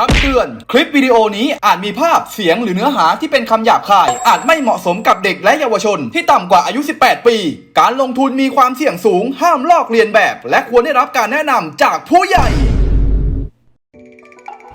คำเตือน คลิปวิดีโอนี้อาจมีภาพเสียงหรือเนื้อหาที่เป็นคำหยาบคาย อาจไม่เหมาะสมกับเด็กและเยาวชน ที่ต่ำกว่าอายุ 18 ปี การลงทุนมีความเสี่ยงสูง ห้ามลอกเลียนแบบ และควรได้รับการแนะนำจากผู้ใหญ่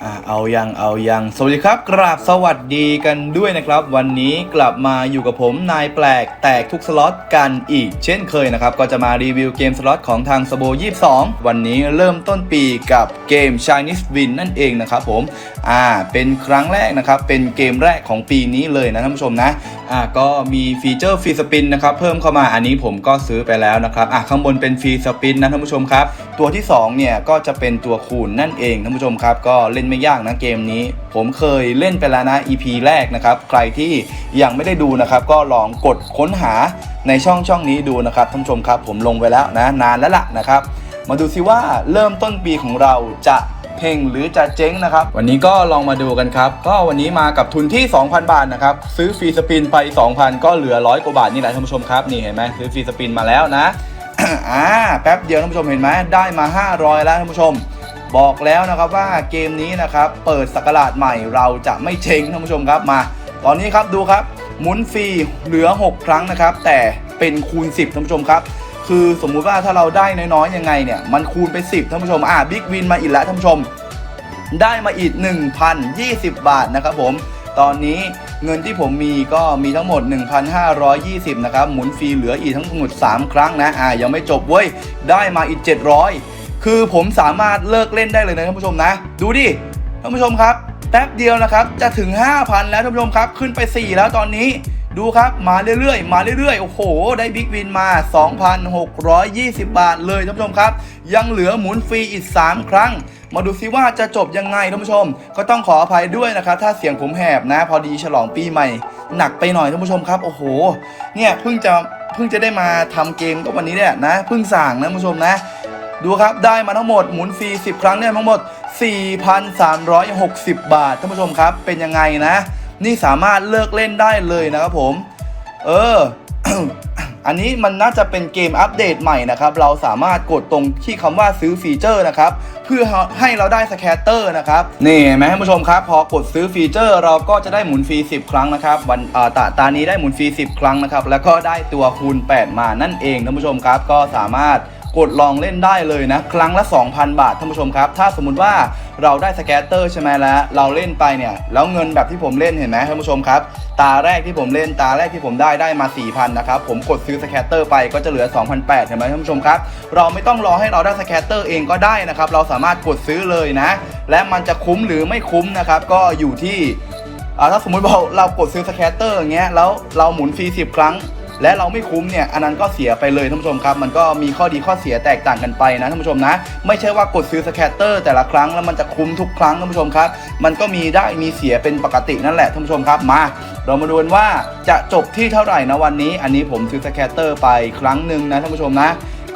อ่าเอายังเอายังสวัสดีครับ กราบสวัสดีกันด้วยนะครับ วันนี้กลับมาอยู่กับผมนายแปลกแตกทุกสล็อตกันอีก เช่นเคยนะครับ ก็จะมารีวิวเกมสล็อตของทางสโบ22 วันนี้เริ่มต้นปีกับเกม Chinese Win นั่นเองนะครับผมอ่าเป็นครั้งแรกนะครับ เป็นเกมแรกของปีนี้เลยนะท่านผู้ชมนะอ่าก็มีฟีเจอร์ฟรีสปินนะครับเพิ่มเข้ามาอันนี้ผมก็ซื้อไปแล้วนะครับอ่าข้างบนเป็นฟรีสปินนะท่านผู้ชมครับตัวที่สองเนี่ยก็จะเป็นตัวคูณนั่นเองท่านผู้ชมครับก็เล่นไม่ยากนะเกมนี้ ผมเคยเล่นไปแล้วนะ EP แรกนะครับ ใครที่ยังไม่ได้ดูนะครับ ก็ลองกดค้นหาในช่องช่องนี้ดูนะครับท่านผู้ชมครับ ผมลงไว้แล้วนะ นานแล้วล่ะนะครับ มาดูซิว่าเริ่มต้นปีของเราจะเพ่งหรือจะเจ๊งนะครับ วันนี้ก็ลองมาดูกันครับ ก็วันนี้มากับทุนที่ 2,000 บาทนะครับ ซื้อฟรีสปินไป 2,000 ก็เหลือร้อยกว่าบาทนี่แหละท่านผู้ชมครับนี่เห็นไหมซื้อฟรีสปินมาแล้วนะอ่าแป๊บเดียวท่านผู้ชมเห็นไหมได้มา 500 แล้วท่านผู้ชม บอกแล้วนะครับว่าเกมนี้นะครับเปิดสกราชใหม่เราจะไม่เชงท่านผู้ชมครับมา ตอนนี้ครับดูครับหมุนฟรีเหลือ 6 ครั้งนะครับ แต่เป็นคูณ 10ท่านผู้ชมครับ คือสมมุติว่าถ้าเราได้น้อยๆยังไงเนี่ยมันคูณไป 10ท่านผู้ชมอ่าบิ๊กวินมาอีกแล้วท่านผู้ชม ได้มาอีก 1,020 บาทนะครับผมตอนนี้เงินที่ผมมีก็มีทั้งหมด 1,520 นะครับ หมุนฟรีเหลืออีกทั้งหมด 3 ครั้งนะ อ่า ยังไม่จบเว้ย ได้มาอีก 700 คือผมสามารถเลิกเล่นได้เลยนะท่านผู้ชมนะ ดูดิท่านผู้ชมครับแป๊บเดียวนะครับจะถึง 5,000 แล้วท่านผู้ชมครับ ขึ้นไป 4 แล้วตอนนี้ดูครับมาเรื่อยๆ มาเรื่อยๆ โอ้โห ได้บิ๊กวินมา 2,620 บาทเลยท่านผู้ชมครับ ยังเหลือหมุนฟรีอีก 3 ครั้ง มาดูซิว่าจะจบยังไงท่านผู้ชม ก็ต้องขออภัยด้วยนะครับ ถ้าเสียงผมแหบนะ พอดีฉลองปีใหม่ หนักไปหน่อยท่านผู้ชมครับ โอ้โห เนี่ยเพิ่งจะเพิ่งจะได้มาทำเกมก็วันนี้เนี่ยนะเพิ่งสั่งนะท่านผู้ชมนะ ดูครับได้มาทั้งหมดหมุนฟรี10 ครั้งเนี่ยทั้งหมด 4,360 บาทท่านผู้ชมครับเป็นยังไงนะ นี่สามารถเลิกเล่นได้เลยนะครับผม เออ อันนี้มันน่าจะเป็นเกมอัปเดตใหม่นะครับ เราสามารถกดตรงที่คำว่าซื้อฟีเจอร์นะครับ เพื่อให้เราได้สแคตเตอร์นะครับ นี่เห็นไหมท่านผู้ชมครับ พอกดซื้อฟีเจอร์ เราก็จะได้หมุนฟรี10 ครั้งนะครับ วันตาตานี้ได้หมุนฟรี10 ครั้งนะครับ แล้วก็ได้ตัวคูณ 8 มานั่นเองท่านผู้ชมครับ ก็สามารถ กดลองเล่นได้เลยนะ ครั้งละ 2,000 บาทท่านผู้ชมครับ ถ้าสมมุติว่าเราได้สแกตเตอร์ใช่ไหมแล้วเราเล่นไปเนี่ยแล้วเงินแบบที่ผมเล่นเห็นไหมท่านผู้ชมครับ ตาแรกที่ผมเล่นตาแรกที่ผมได้ได้มา 4,000นะครับผมกดซื้อสแกตเตอร์ไปก็จะเหลือ 2,800เห็นไหมท่านผู้ชมครับ เราไม่ต้องรอให้เราได้สแกตเตอร์เองก็ได้นะครับเราสามารถกดซื้อเลยนะ และมันจะคุ้มหรือไม่คุ้มนะครับก็อยู่ที่ถ้าสมมติว่าเรากดซื้อสแคตเตอร์อย่างเงี้ยแล้วเราหมุนฟรี10ครั้ง และเราไม่คุ้มเนี่ยอันนั้นก็เสียไปเลยท่านผู้ชมครับ มันก็มีข้อดีข้อเสียแตกต่างกันไปนะท่านผู้ชมนะ ไม่ใช่ว่ากดซื้อสแคตเตอร์แต่ละครั้งแล้วมันจะคุ้มทุกครั้งท่านผู้ชมครับ มันก็มีได้มีเสียเป็นปกตินั่นแหละท่านผู้ชมครับมา เรามาดูกันว่าจะจบที่เท่าไหร่นะวันนี้ อันนี้ผมซื้อสแคตเตอร์ไปครั้งหนึ่งนะท่านผู้ชมนะ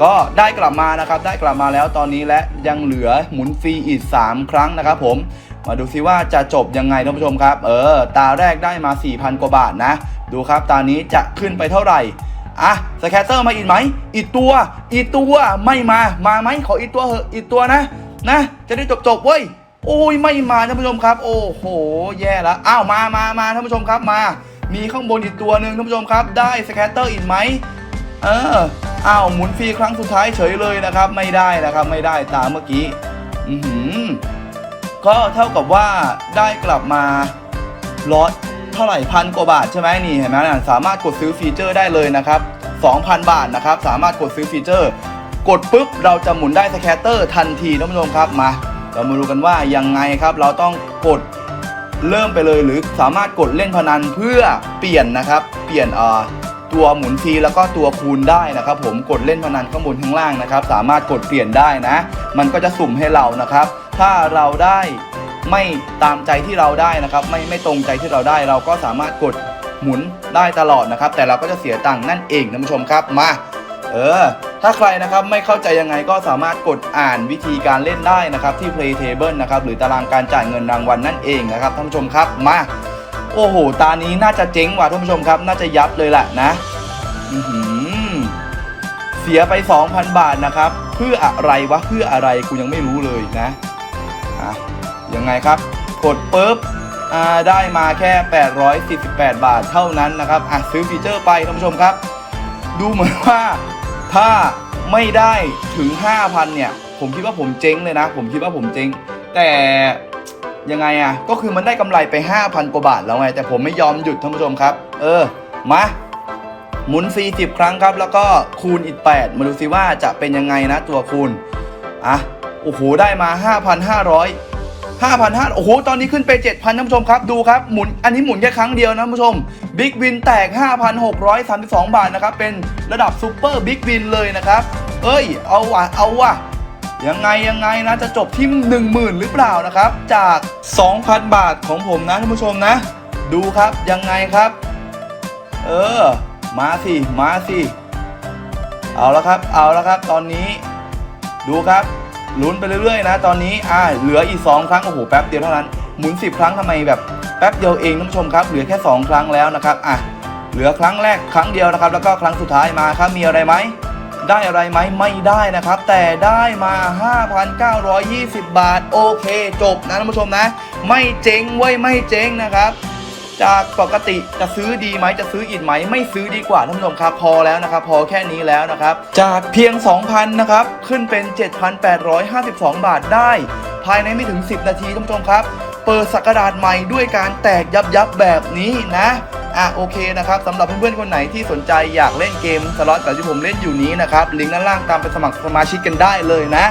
ก็ได้กลับมานะครับ ได้กลับมาแล้วตอนนี้และยังเหลือหมุนฟรีอีก 3 ครั้งนะครับผม มาดูซิว่าจะจบยังไงท่านผู้ชมครับ เออ ตาแรกได้มา 4,000 กว่าบาทนะ ดูครับตานี้จะขึ้นไปเท่าไหร่อะสแคตเตอร์มาอีกไหม อีกตัว อีกตัวไม่มา มาไหมขออีกตัวเหอะ อีกตัวนะ นะ จะได้จบจบเว้ย โอ้ยไม่มาท่านผู้ชมครับ โอ้โห แย่แล้วอ้าวมามามาท่านผู้ชมครับมา มีข้างบนอีกตัวหนึ่งท่านผู้ชมครับ ได้สแคตเตอร์อีกไหมเอออ้าวหมุนฟรีครั้งสุดท้ายเฉยเลยนะครับ ไม่ได้นะครับ ไม่ได้ตามเมื่อกี้ อือหือก็เท่ากับว่าได้กลับมาร้อย เท่าไหร่พันกว่าบาทใช่ไหมนี่เห็นไหมนะสามารถกดซื้อฟีเจอร์ได้เลยนะครับ2,000 บาทนะครับ สามารถกดซื้อฟีเจอร์ กดปุ๊บ เราจะหมุนได้สแคตเตอร์ทันทีท่านผู้ชมครับมาเรามาดูกันว่ายังไงครับ เราต้องกดเริ่มไปเลยหรือสามารถกดเล่นพนันเพื่อเปลี่ยนนะครับ เปลี่ยนเอ่อตัวหมุนฟรีแล้วก็ตัวคูณได้นะครับ ผมกดเล่นพนันข้างบนข้างล่างนะครับ สามารถกดเปลี่ยนได้นะ มันก็จะสุ่มให้เรานะครับ ถ้าเราได้ ไม่ตามใจที่เราได้นะครับ ไม่ไม่ตรงใจที่เราได้ เราก็สามารถกดหมุนได้ตลอดนะครับ แต่เราก็จะเสียตังค์นั่นเองท่านผู้ชมครับมา เออ ถ้าใครนะครับไม่เข้าใจยังไงก็สามารถกดอ่านวิธีการเล่นได้นะครับ ที่ Play Table นะครับหรือตารางการจ่ายเงินรางวัลนั่นเองนะครับท่านผู้ชมครับมาโอ้โห ตานี้น่าจะเจ๊งว่ะท่านผู้ชมครับ น่าจะยับเลยแหละนะเสียไป 2,000 บาทนะครับ เพื่ออะไรวะ เพื่ออะไรกูยังไม่รู้เลยนะอะ ยังไงครับ กดปุ๊บได้มาแค่ 848 บาทเท่านั้นนะครับอะซื้อฟีเจอร์ไปท่านผู้ชมครับ ดูเหมือนว่าถ้าไม่ได้ถึง 5,000 เนี่ย ผมคิดว่าผมเจ๊งเลยนะ ผมคิดว่าผมเจ๊ง แต่ยังไงอะ ก็คือมันได้กำไรไป 5,000 กว่าบาทแล้วไง แต่ผมไม่ยอมหยุดท่านผู้ชมครับ เออ มาหมุน 40 ครั้งครับ แล้วก็คูณอีก 8 มาดูซิว่าจะเป็นยังไงนะตัวคูณ อะ โอ้โห ได้มา 5,500 5,500โอ้โห ตอนนี้ขึ้นไป 7,000ท่านผู้ชมครับ ดูครับ หมุน อันนี้หมุนแค่ครั้งเดียวนะท่านผู้ชม บิ๊กวินแตก 5,632 บาทนะครับ เป็นระดับซูเปอร์บิ๊กวินเลยนะครับ เอ้ย เอาว่ะ เอาว่ะ ยังไงยังไงนะ จะจบที่ 10,000 หรือเปล่านะครับ จาก 2,000 บาทของผมนะท่านผู้ชมนะ ดูครับ ยังไงครับ เออ มาสิ มาสิ เอาละครับ เอาละครับ ตอนนี้ ดูครับ ลุ้นไปเรื่อยๆนะ ตอนนี้อ่าเหลืออีก 2 ครั้ง โอ้โห แป๊บเดียวเท่านั้น หมุน 10 ครั้งทำไมแบบแป๊บเดียวเองท่านผู้ชมครับ เหลือแค่ 2 ครั้งแล้วนะครับ อะ เหลือครั้งแรกครั้งเดียวนะครับ แล้วก็ครั้งสุดท้ายมาครับ มีอะไรไหม ได้อะไรไหม ไม่ได้นะครับ แต่ได้มา 5,920 บาท โอเค จบนะท่านผู้ชมนะ ไม่เจ๊งเว้ย ไม่เจ๊งนะครับ จากปกติจะซื้อดีไหมจะซื้ออีกไหม ไม่ซื้อดีกว่าท่านผู้ชมครับพอแล้วนะครับ พอแค่นี้แล้วนะครับ จากเพียง 2,000นะครับขึ้นเป็น 7,852 บาทได้ ภายในไม่ถึง 10 นาทีท่านผู้ชมครับ เปิดสักราชใหม่ด้วยการแตกยับยับแบบนี้นะอะโอเคนะครับสำหรับเพื่อนๆคนไหนที่สนใจอยากเล่นเกมสล็อตแบบที่ผมเล่นอยู่นี้นะครับลิงก์ด้านล่างตามไปสมัครสมาชิกกันได้เลยนะ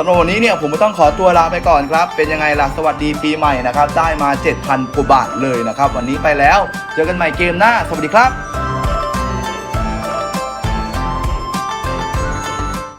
สำหรับวันนี้เนี่ยผมต้องขอตัวลาไปก่อนครับ เป็นยังไงล่ะสวัสดีปีใหม่นะครับ ได้มา 7,000กว่าบาทเลยนะครับ วันนี้ไปแล้ว เจอกันใหม่เกมหน้า สวัสดีครับ